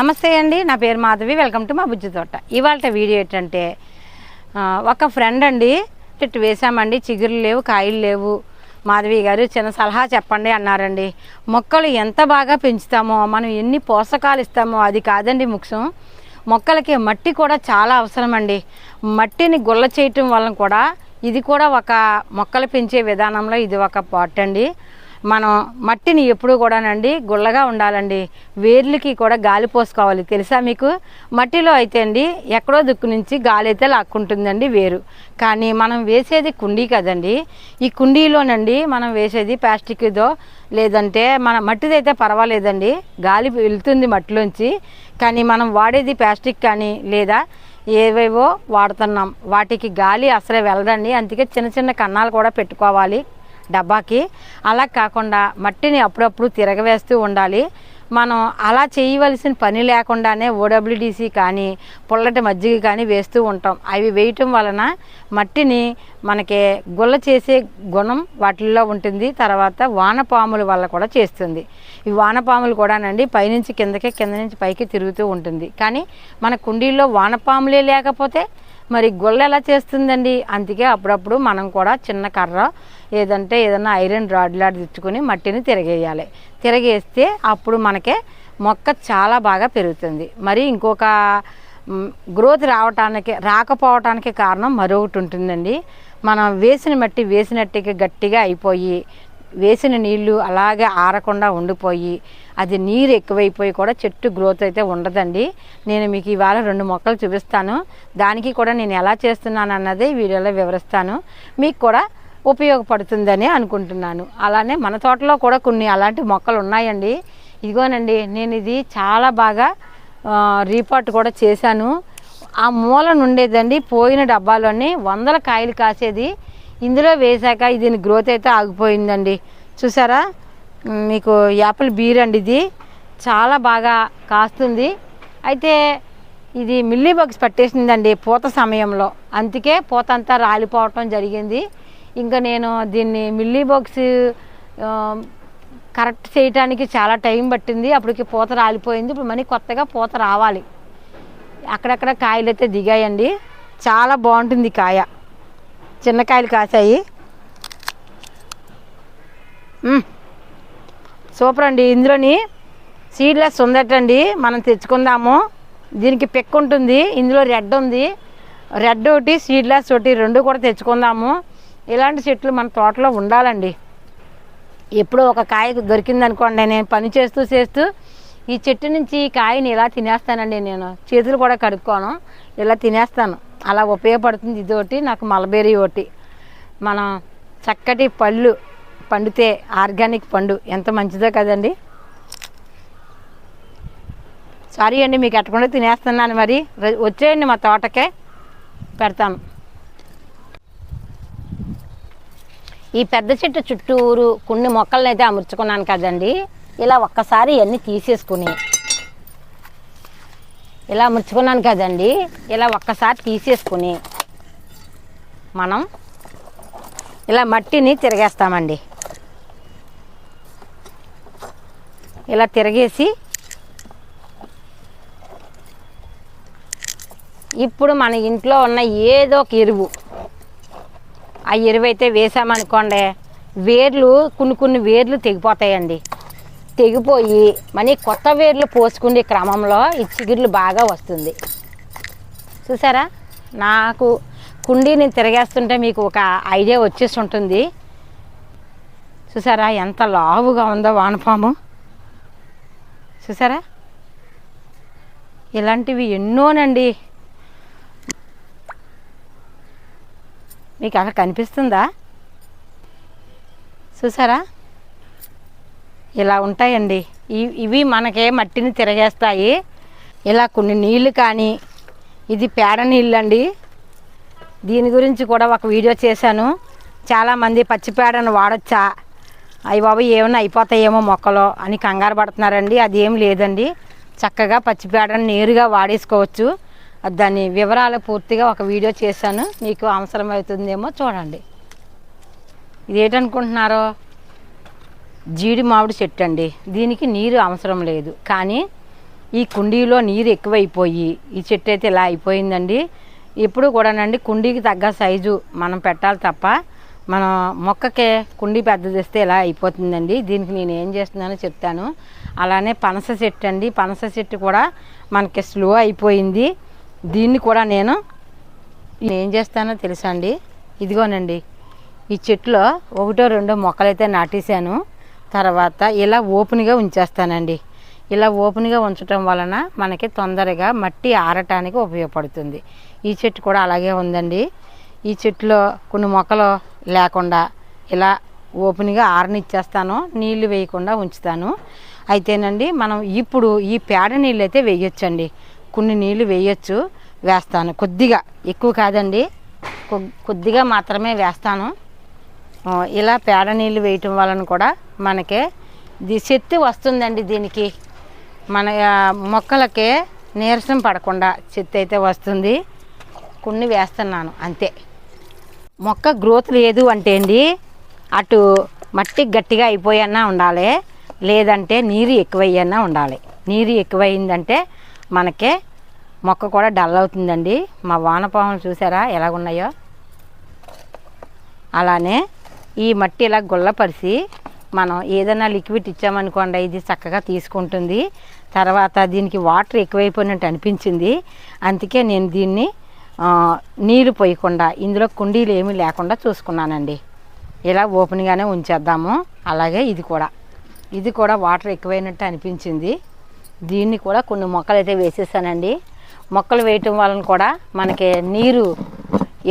నమస్తే అండి నా పేరు మాధవి. వెల్కమ్ టు మా బుజ్జి తోట. ఇవాళ వీడియో ఏంటంటే ఒక ఫ్రెండ్ అండి ఇట్టు వేసామండి చిగురు లేవు కాయలు లేవు. మాధవి గారు చిన్న సలహా చెప్పండి అన్నారండి. మొక్కలు ఎంత బాగా పెంచుతామో మనం ఎన్ని పోషకాలు ఇస్తామో అది కాదండి ముఖ్యం. మొక్కలకి మట్టి కూడా చాలా అవసరం అండి మట్టిని గుల్ల చేయటం వలన కూడా ఇది కూడా ఒక మొక్కలు పెంచే విధానంలో ఇది ఒక పార్ట్ అండి. మనం మట్టిని ఎప్పుడు కూడానండి గుల్లగా ఉండాలండి. వేర్లకి కూడా గాలి పోసుకోవాలి. తెలుసా మీకు? మట్టిలో అయితే అండి ఎక్కడో దిక్కు నుంచి గాలి అయితే లాక్కుంటుందండి వేరు. కానీ మనం వేసేది కుండీ కదండి. ఈ కుండీలోనండి మనం వేసేది ప్లాస్టిక్దో లేదంటే మన మట్టిదైతే పర్వాలేదండి. గాలి వెళ్తుంది మట్టిలోంచి. కానీ మనం వాడేది ప్లాస్టిక్ కానీ లేదా ఏవేవో వాడుతున్నాం. వాటికి గాలి అసలే వెళ్ళదండి. అందుకే చిన్న చిన్న కన్నాలు కూడా పెట్టుకోవాలి. డబ్బాకి. అలా కాకుండా మట్టిని అప్పుడప్పుడు తిరగవేస్తూ ఉండాలి. మనం అలా చేయవలసిన పని లేకుండానే ఓడబ్ల్యూడిసి కానీ పుల్లటి మజ్జిగ కానీ వేస్తూ ఉంటాం. అవి వేయటం వలన మట్టిని మనకి గుల్ల చేసే గుణం వాటిల్లో ఉంటుంది. తర్వాత వానపాముల వల్ల కూడా చేస్తుంది. ఈ వానపాములు కూడానండి పైనుంచి కిందకి కింద నుంచి పైకి తిరుగుతూ ఉంటుంది. కానీ మన కుండీల్లో వానపాములే లేకపోతే మరి గుల్ల ఎలా చేస్తుందండి? అందుకే అప్పుడప్పుడు మనం కూడా చిన్న కర్ర ఏదంటే ఏదైనా ఐరన్ రాడ్ లాంటి తెచ్చుకొని మట్టిని తిరగేయాలి. తిరగేస్తే అప్పుడు మనకే మొక్క చాలా బాగా పెరుగుతుంది. మరి ఇంకొక గ్రోత్ రావటానికి రాకపోవటానికి కారణం మరొకటి ఉంటుందండి. మనం వేసిన మట్టి వేసినట్టుగా గట్టిగా అయిపోయి వేసిన నీళ్ళు అలాగే ఆరకుండా ఉండిపోయి అది నీరు ఎక్కువైపోయి కూడా చెట్టు గ్రోత్ అయితే ఉండదండి. నేను మీకు ఇవాళ రెండు మొక్కలు చూపిస్తాను. దానికి కూడా నేను ఎలా చేస్తున్నాను అన్నది వీడియోలో వివరిస్తాను. మీకు కూడా ఉపయోగపడుతుందని అనుకుంటున్నాను. అలానే మన తోటలో కూడా కొన్ని అలాంటి మొక్కలు ఉన్నాయండి. ఇదిగోనండి నేను ఇది చాలా బాగా రీపాట్ కూడా చేశాను. ఆ మూల నుండేదండి పోయిన డబ్బాలోని వందల కాయలు కాసేది ఇందులో వేశాక దీని గ్రోత్ అయితే ఆగిపోయిందండి. చూసారా? మీకు యాపిల్ బీర్ అండి ఇది. చాలా బాగా కాస్తుంది. అయితే ఇది మిల్లీ బగ్స్ పట్టేసిందండి పూత సమయంలో. అందుకే పూత అంతా రాలిపోవటం జరిగింది. ఇంకా నేను దీన్ని మిల్లీ బాక్స్ కరెక్ట్ చేయటానికి చాలా టైం పట్టింది. అప్పటికి పూత రాలిపోయింది. ఇప్పుడు మనీ కొత్తగా పూత రావాలి. అక్కడక్కడ కాయలు అయితే దిగాయండి. చాలా బాగుంటుంది కాయ. చిన్న కాయలు కాసాయి. సూపర్ అండి. ఇందులోని సీడ్లెస్ ఉందటండి. మనం తెచ్చుకుందాము. దీనికి పిక్ ఉంటుంది. ఇందులో రెడ్ ఉంది. రెడ్ ఒకటి సీడ్లెస్ ఒకటి రెండు కూడా తెచ్చుకుందాము. ఇలాంటి చెట్లు మన తోటలో ఉండాలండి. ఎప్పుడో ఒక కాయ దొరికింది అనుకోండి నేను పని చేస్తూ చేస్తూ ఈ చెట్టు నుంచి ఈ కాయని ఇలా తినేస్తానండి నేను. చేతులు కూడా కడుక్కోను ఇలా తినేస్తాను. అలా ఉపయోగపడుతుంది ఇది ఒకటి నాకు మలబేరీ ఒకటి. మనం చక్కటి పళ్ళు పండితే ఆర్గానిక్ పండు ఎంత మంచిదో కదండి. సారీ అండి మీకు ఎట్టకుండా తినేస్తున్నాను మరి. వచ్చేయండి మా తోటకే పెడతాను. ఈ పెద్ద చెట్టు చుట్టూరు కొన్ని మొక్కలను అయితే అమర్చుకున్నాను కదండి. ఇలా ఒక్కసారి ఇవన్నీ తీసేసుకుని ఇలా అమర్చుకున్నాను కదండి. ఇలా ఒక్కసారి తీసేసుకుని మనం ఇలా మట్టిని తిరగేస్తామండి. ఇలా తిరగేసి ఇప్పుడు మన ఇంట్లో ఉన్న ఏదో ఒక ఎరువు ఆ ఎరువు అయితే వేసామనుకోండి వేర్లు కొన్ని కొన్ని వేర్లు తెగిపోతాయండి. తెగిపోయి మనీ కొత్త వేర్లు పోసుకునే క్రమంలో ఈ చిగుర్లు బాగా వస్తుంది. చూసారా? నాకు కుండీని తిరగేస్తుంటే మీకు ఒక ఐడియా వచ్చేసి ఉంటుంది చూసారా? ఎంత లావుగా ఉందో వానపాము. చూసారా? ఇలాంటివి ఎన్నోనండి. మీకు అక్కడ కనిపిస్తుందా? చూసారా? ఇలా ఉంటాయండి. ఇవి మనకే మట్టిని తిరగేస్తాయి. ఇలా కొన్ని నీళ్ళు కానీ ఇది పేడ నీళ్ళు అండి దీని గురించి కూడా ఒక వీడియో చేశాను. చాలామంది పచ్చిపేడను వాడచ్చా? అవి బాబు ఏమైనా అయిపోతాయేమో మొక్కలో అని కంగారు పడుతున్నారండి. అది ఏం లేదండి. చక్కగా పచ్చిపేడను నేరుగా వాడేసుకోవచ్చు. దాని వివరాలు పూర్తిగా ఒక వీడియో చేశాను. మీకు అవసరం అవుతుందేమో చూడండి. ఇది ఏంటనుకుంటున్నారో? జీడి మామిడి చెట్టు అండి. దీనికి నీరు అవసరం లేదు. కానీ ఈ కుండీలో నీరు ఎక్కువైపోయి ఈ చెట్టు అయితే ఇలా అయిపోయిందండి. ఎప్పుడు కూడానండి కుండీకి తగ్గ సైజు మనం పెట్టాలి తప్ప మన మొక్కకే కుండీ పెద్దదిస్తే ఇలా అయిపోతుందండి. దీనికి నేను ఏం చేస్తున్నానో చెప్తాను. అలానే పనస చెట్టు అండి. పనస చెట్టు కూడా మనకి స్లో అయిపోయింది. దీన్ని కూడా నేను ఏం చేస్తానో తెలుసా అండి? ఇదిగోనండి ఈ చెట్టులో ఒకటో రెండో మొక్కలైతే నాటేశాను. తర్వాత ఇలా ఓపెన్గా ఉంచేస్తానండి. ఇలా ఓపెన్గా ఉంచటం వలన మనకి తొందరగా మట్టి ఆరటానికి ఉపయోగపడుతుంది. ఈ చెట్టు కూడా అలాగే ఉందండి. ఈ చెట్టులో కొన్ని మొక్కలు లేకుండా ఇలా ఓపెన్గా ఆరనిచ్చేస్తాను. నీళ్ళు వేయకుండా ఉంచుతాను. అయితేనండి మనం ఇప్పుడు ఈ పేడ నీళ్ళు అయితే వేయొచ్చండి. కొన్ని నీళ్ళు వేయచ్చు వేస్తాను. కొద్దిగా. ఎక్కువ కాదండి. కొద్దిగా మాత్రమే వేస్తాను. ఇలా పేడ నీళ్ళు వేయటం వలన కూడా మనకి ఇది శక్తి వస్తుందండి దీనికి. మన మొక్కలకి నీరసం పడకుండా చెత్త అయితే వస్తుంది. కొన్ని వేస్తున్నాను అంతే. మొక్క గ్రోత్ లేదు అంటే అండి అటు మట్టి గట్టిగా అయిపోయన్నా ఉండాలి లేదంటే నీరు ఎక్కువయ్యన్నా ఉండాలి. నీరు ఎక్కువైందంటే మనకే మొక్క కూడా డల్ అవుతుందండి. మా వానపాములు చూసారా ఎలాగున్నాయో? అలానే ఈ మట్టి ఇలా గుల్లపరిచి మనం ఏదైనా లిక్విడ్ ఇచ్చామనుకోండి ఇది చక్కగా తీసుకుంటుంది. తర్వాత దీనికి వాటర్ ఎక్కువైపోయినట్టు అనిపించింది. అందుకే నేను దీన్ని నీళ్ళు పోయకుండా ఇందులో కుండీలు ఏమీ లేకుండా చూసుకున్నానండి. ఇలా ఓపెన్గానే ఉంచేద్దాము. అలాగే ఇది కూడా. ఇది కూడా వాటర్ ఎక్కువైనట్టు అనిపించింది. దీన్ని కూడా కొన్ని మొక్కలు అయితే వేసేసానండి. మొక్కలు వేయటం వలన కూడా మనకి నీరు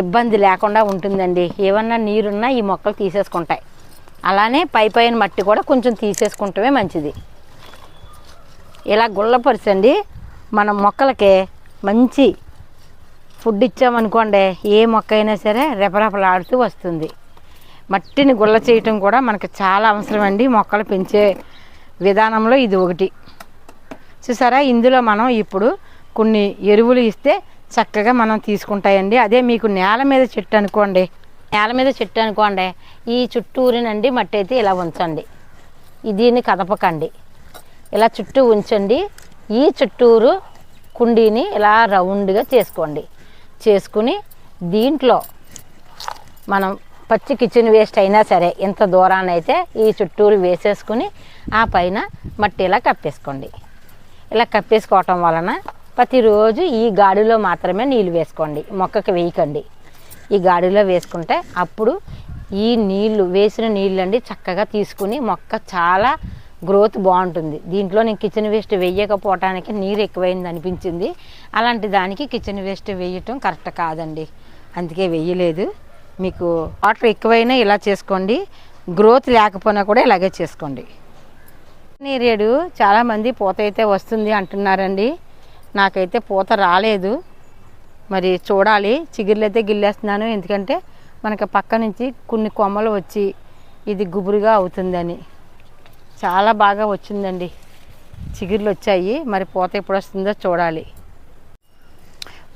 ఇబ్బంది లేకుండా ఉంటుందండి. ఏమన్నా నీరున్నా ఈ మొక్కలు తీసేసుకుంటాయి. అలానే పై పైన మట్టి కూడా కొంచెం తీసేసుకుంటమే మంచిది. ఇలా గుళ్ళపరచండి మన మొక్కలకి మంచి ఫుడ్ ఇచ్చామనుకోండి ఏ మొక్క అయినా సరే రెపరెపలాడుతూ వస్తుంది. మట్టిని గుల్ల చేయటం కూడా మనకి చాలా అవసరం అండి మొక్కలు పెంచే విధానంలో ఇది ఒకటి. చూసారా? ఇందులో మనం ఇప్పుడు కొన్ని ఎరువులు ఇస్తే చక్కగా మనం తీసుకుంటాయండి. అదే మీకు నేల మీద చెట్టు అనుకోండి. నేల మీద చెట్టు అనుకోండి. ఈ చుట్టూరినండి మట్టి అయితే ఇలా ఉంచండి. దీన్ని కదపకండి. ఇలా చుట్టూ ఉంచండి. ఈ చుట్టూరు కుండీని ఇలా రౌండ్గా చేసుకోండి. చేసుకుని దీంట్లో మనం పచ్చి కిచెన్ వేస్ట్ అయినా సరే ఇంత దూరాన్ని అయితే ఈ చుట్టూరు వేసేసుకుని ఆ పైన మట్టి ఇలా కప్పేసుకోండి. ఇలా కప్పేసుకోవటం వలన ప్రతిరోజు ఈ గాడిలో మాత్రమే నీళ్ళు వేసుకోండి. మొక్కకి వేయకండి. ఈ గాడిలో వేసుకుంటే అప్పుడు ఈ నీళ్ళు వేసిన నీళ్ళండి చక్కగా తీసుకుని మొక్క చాలా గ్రోత్ బాగుంటుంది. దీంట్లో నేను కిచెన్ వేస్ట్ వేయకపోవటానికి నీరు ఎక్కువైంది అనిపించింది. అలాంటి దానికి కిచెన్ వేస్ట్ వేయటం కరెక్ట్ కాదండి. అందుకే వేయలేదు. మీకు వాటర్ ఎక్కువైనా ఇలా చేసుకోండి. గ్రోత్ లేకపోయినా కూడా ఇలాగే చేసుకోండి. నీరేడు చాలామంది పూత అయితే వస్తుంది అంటున్నారండి. నాకైతే పూత రాలేదు. మరి చూడాలి. చిగుర్లు అయితే గిల్లేస్తున్నాను. ఎందుకంటే మనకి పక్క నుంచి కొన్ని కొమ్మలు వచ్చి ఇది గుబురుగా అవుతుందని. చాలా బాగా వచ్చిందండి. చిగుర్లు వచ్చాయి. మరి పూత ఎప్పుడు వస్తుందో చూడాలి.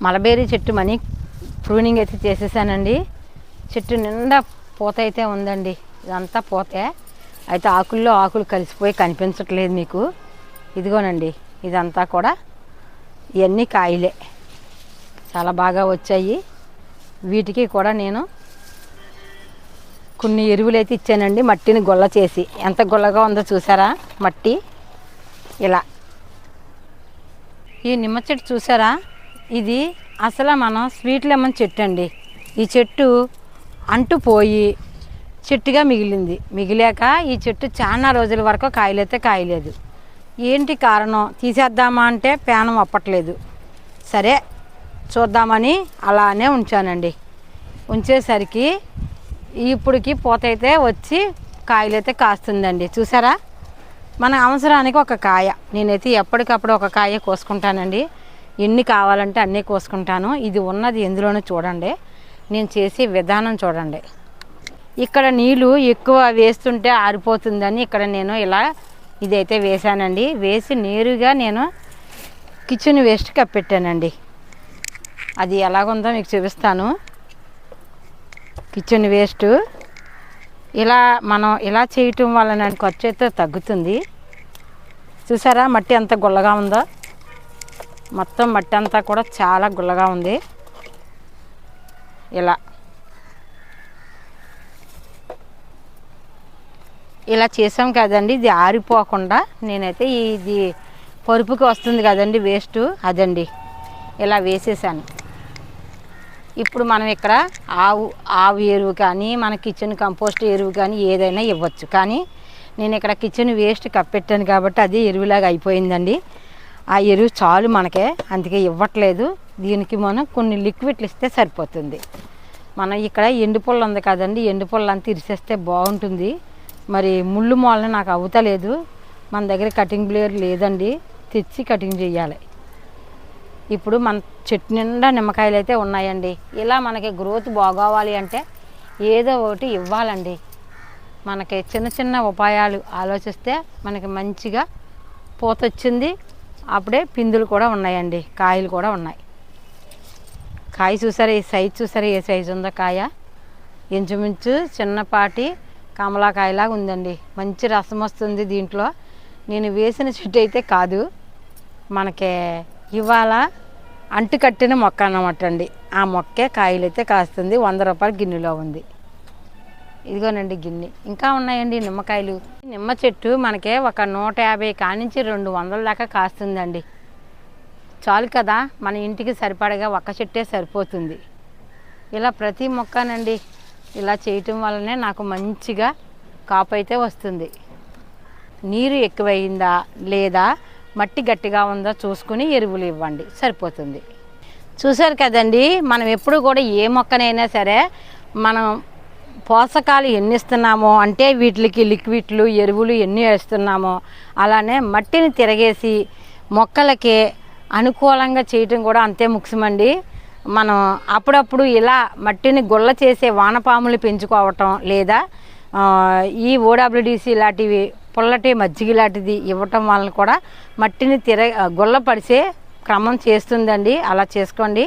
మలబేరీ చెట్టు మనీ ప్రూనింగ్ అయితే చేసేసానండి. చెట్టు నిండా పూత అయితే ఉందండి. ఇదంతా పూతే అయితే ఆకుల్లో ఆకులు కలిసిపోయి కనిపించట్లేదు మీకు. ఇదిగోనండి ఇదంతా కూడా ఇవన్నీ కాయలే. చాలా బాగా వచ్చాయి. వీటికి కూడా నేను కొన్ని ఎరువులు అయితే ఇచ్చానండి మట్టిని గొల్ల చేసి. ఎంత గొల్లగా ఉందో చూసారా? మట్టి. ఇలా. ఈ నిమ్మ చెట్టు చూసారా? ఇది అసలు మనం స్వీట్ లెమన్ చెట్టు అండి ఈ చెట్టు అంటుపోయి చెట్టుగా మిగిలింది. మిగిలాక ఈ చెట్టు చాలా రోజుల వరకు కాయలైతే కాయలేదు. ఏంటి కారణం? తీసేద్దామా అంటే పేనం అప్పట్లేదు. సరే చూద్దామని అలానే ఉంచానండి. ఉంచేసరికి ఇప్పటికి పూత అయితే వచ్చి కాయలైతే కాస్తుందండి. చూసారా? మన అవసరానికి ఒక కాయ. నేనైతే ఎప్పటికప్పుడు ఒక కాయ కోసుకుంటానండి. ఎన్ని కావాలంటే అన్నీ కోసుకుంటాను. ఇది ఉన్నది ఎందులోనూ చూడండి. నేను చేసే విధానం చూడండి. ఇక్కడ నీళ్ళు ఎక్కువ వేస్తుంటే ఆరిపోతుందని ఇక్కడ నేను ఇలా ఇదైతే వేసానండి వేసి నేరుగా నేను కిచెన్ వేస్ట్ కప్పెట్టానండి. అది ఎలాగుందో మీకు చూపిస్తాను. Kitchen waste. ఇలా మనం ఇలా చేయటం వలన ఖర్చు అయితే తగ్గుతుంది. చూసారా మట్టి ఎంత గుల్లగా ఉందో? మొత్తం మట్టి అంతా కూడా చాలా గుల్లగా ఉంది. ఇలా. ఇలా చేసాం కదండి. ఇది ఆరిపోకుండా నేనైతే ఇది పరుపుకి వస్తుంది కదండి వేస్ట్ అదండి. ఇలా వేసేసాను. ఇప్పుడు మనం ఇక్కడ ఆవు ఆవు ఎరువు కానీ మన కిచెన్ కంపోస్ట్ ఎరువు కానీ ఏదైనా ఇవ్వచ్చు. కానీ నేను ఇక్కడ కిచెన్ వేస్ట్ కప్పెట్టాను కాబట్టి అది ఎరువులాగా అయిపోయిందండి. ఆ ఎరువు చాలు మనకే అందుకే ఇవ్వట్లేదు. దీనికి మనం కొన్ని లిక్విడ్లు ఇస్తే సరిపోతుంది. మనం ఇక్కడ ఎండు పుల్ల ఉంది కదండి ఎండు పుల్ల అంతా ఇరిసేస్తే బాగుంటుంది. మరి ముళ్ళు మూలన నాకు అవుతలేదు మన దగ్గర కటింగ్ బ్లేడ్ లేదండి. తెచ్చి కటింగ్ చేయాలి. ఇప్పుడు మన చెట్టు నిండా నిమ్మకాయలు అయితే ఉన్నాయండి. ఇలా మనకి గ్రోత్ బాగోవాలి అంటే ఏదో ఒకటి ఇవ్వాలండి. మనకి చిన్న చిన్న ఉపాయాలు ఆలోచిస్తే మనకి మంచిగా పూత వచ్చింది. అప్పుడే పిందులు కూడా ఉన్నాయండి. కాయలు కూడా ఉన్నాయి. కాయ చూసారా? ఈ సైజ్ చూసారా? ఏ సైజు ఉందో కాయ? ఇంచుమించు చిన్నపాటి కమలాకాయలాగా ఉందండి. మంచి రసం వస్తుంది దీంట్లో. నేను వేసిన చెట్టు అయితే కాదు. మనకి ఇవాళ అంటు కట్టిన మొక్క అన్నమాట అండి. ఆ మొక్కే కాయలు అయితే కాస్తుంది. వంద రూపాయల గిన్నెలో ఉంది. ఇదిగోనండి గిన్నె. ఇంకా ఉన్నాయండి నిమ్మకాయలు. నిమ్మ చెట్టు మనకే ఒక నూట యాభై కానించి రెండు వందల దాకా కాస్తుందండి. చాలు కదా మన ఇంటికి సరిపడగా ఒక్క చెట్టే సరిపోతుంది. ఇలా ప్రతి మొక్కనండి ఇలా చేయటం వల్లనే నాకు మంచిగా కాపు అయితే వస్తుంది. నీరు ఎక్కువైందా లేదా? మట్టి గట్టిగా ఉందా? చూసుకుని ఎరువులు ఇవ్వండి. సరిపోతుంది. చూశారు కదండి మనం ఎప్పుడు కూడా ఏ మొక్కనైనా సరే మనం పోషకాలు ఎన్ని ఇస్తున్నామో అంటే వీటికి లిక్విడ్లు ఎరువులు ఎన్ని వేస్తున్నామో అలానే మట్టిని తిరగేసి మొక్కలకి అనుకూలంగా చేయటం కూడా అంతే ముఖ్యమండి. మనం అప్పుడప్పుడు ఇలా మట్టిని గుల్ల చేసే వానపాములు పెంచుకోవటం లేదా ఈ ఓడబ్ల్యూడిసి లాంటివి పుల్లటి మజ్జిగ లాంటిది ఇవ్వటం వలన కూడా మట్టిని తిర గుల్లపడిచే క్రమం చేస్తుందండి. అలా చేసుకోండి.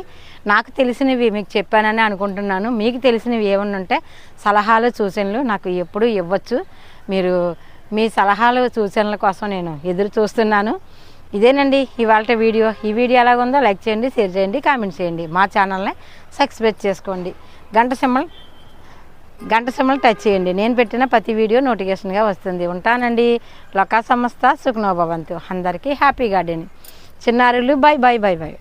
నాకు తెలిసినవి మీకు చెప్పానని అనుకుంటున్నాను. మీకు తెలిసినవి ఏమన్నా ఉంటే సలహాలు సూచనలు నాకు ఎప్పుడూ ఇవ్వచ్చు. మీరు మీ సలహాలు సూచనల కోసం నేను ఎదురు చూస్తున్నాను. ఇదేనండి ఇవాళ వీడియో. ఈ వీడియో ఎలాగుందో లైక్ చేయండి షేర్ చేయండి కామెంట్ చేయండి. మా ఛానల్ని సబ్స్క్రైబ్ చేసుకోండి. గంట సింబల్ గంట సింబల్ టచ్ చేయండి. నేను పెట్టిన ప్రతి వీడియో నోటిఫికేషన్గా వస్తుంది. ఉంటానండి. లొకా సంస్థ సుఖనోభవంతు అందరికీ హ్యాపీ గార్డెన్ చిన్నారులు బాయ్ బాయ్ బాయ్ బాయ్